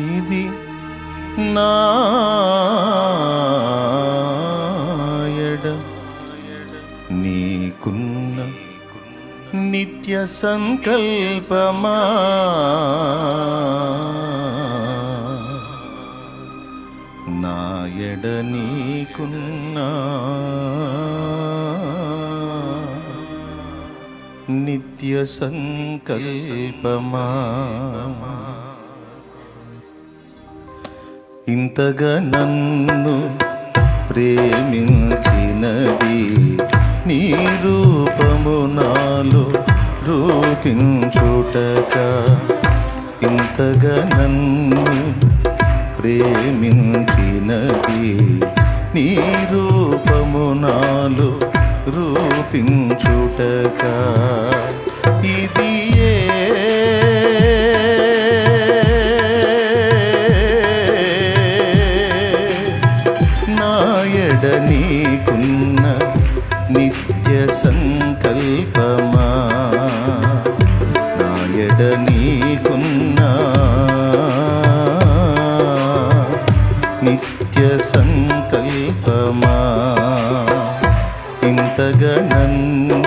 ఇది నాయడ. నీకున్న నిత్య సంకల్పమా? నాయడ నీకున్న నిత్య సంకల్పమా? ఇంతగా నన్ను ప్రేమించినది నీ రూపము నాలో రూపించుటక. ఇంతగా నన్ను ప్రేమించినది నీ రూపము నాలో రూపించుటక. ఇది ఏ నిత్య సంకల్పమా? ఇంతగా నన్ను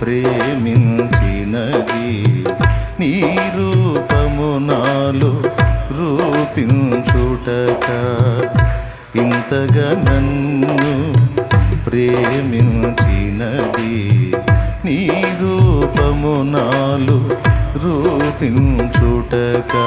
ప్రేమించినది నీ రూపమునాలు రూపించుటక. ఇంతగా నన్ను ప్రేమించినది నీ రూపమునాలు రూపించుటకా.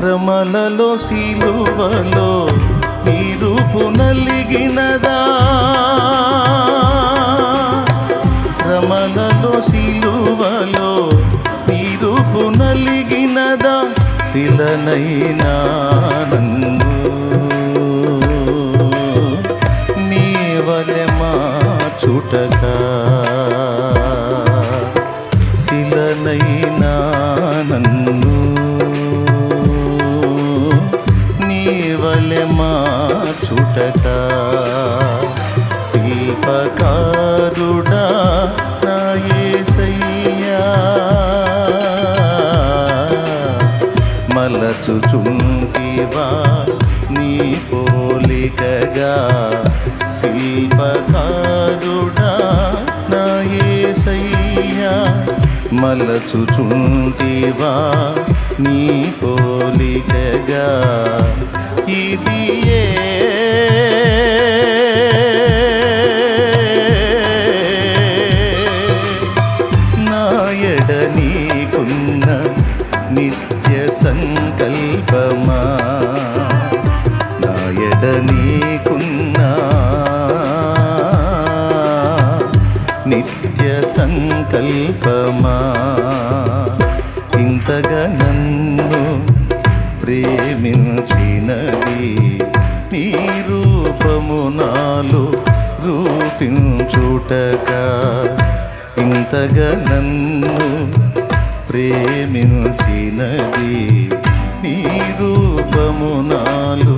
శ్రమలలో సిలువలో నీ రూపు నలిగినదా? శ్రమలలో సిలువలో నీ రూపు నలిగినదా? శిలనైనా మార్చుటక. శిల్పకారుడా నా యేసయ్యా మలచుచుంటివా నీ పోలికగా. శిల్పకారుడా నా యేసయ్యా మలచుచుంటివా నీ పోలి సంకల్పమా నాయడ నీకున్న. నిత్య సంకల్పమా? ఇంతగా నన్ను ప్రేమించినది నీ రూపము నాలో రూపించుటక ఇంతగా నన్ను ప్రేమించినది రూపమునాలు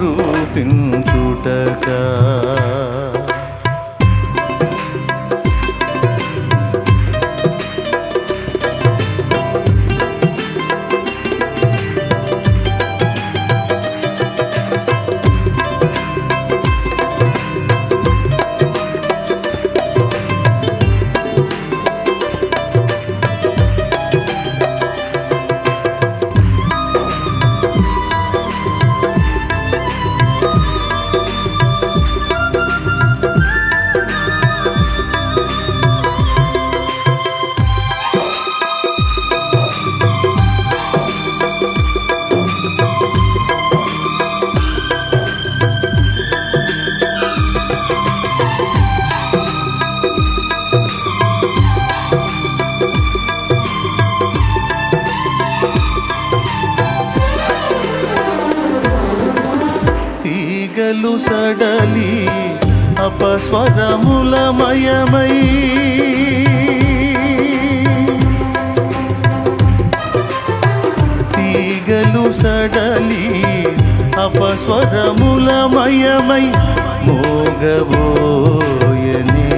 రూపము నాలో తీగలు సడలి అపస్వరములమయమై. తీగలు సడలి అపస్వరములమయమై మోగబోయనే.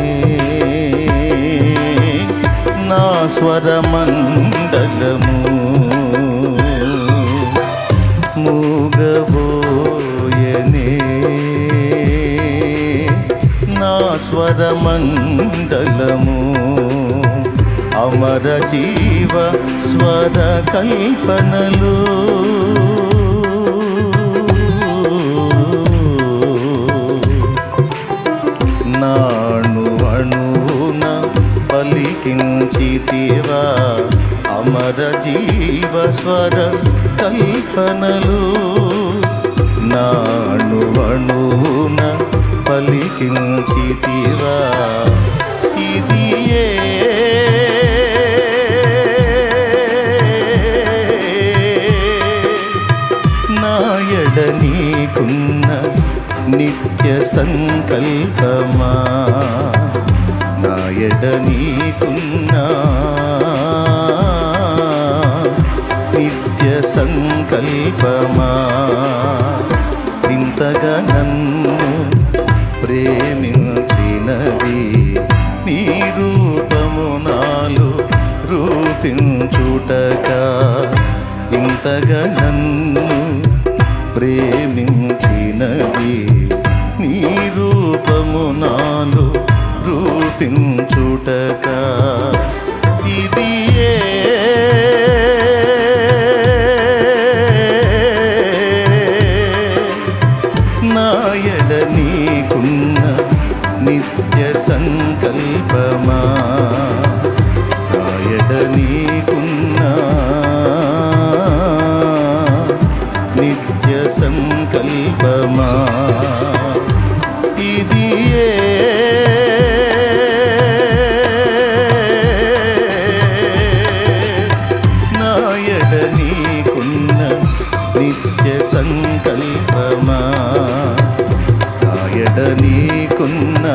నా స్వరమండలము మూగబోయనే నా స్వరమండలము అమర జీవ స్వర కల్పనలు. నాణు అణువున పలికించితివా అమర జీవ స్వర కల్పనలు. పలికించితివా ఇది నాయడ నీకున్న నిత్య సంకల్పమా? నాయడ నీకున్న నిత్య సంకల్పమా? రూపించినది నీ రూపము నాలో రూపించుటక. ఇది నాయడ నీకున్న నిత్య సంకల్పమా? నాయడ నీకున్న సంకల్పమా ఇది నాయడ నీకున్న నిత్య సంకల్పమా? నాయడ నీకున్నా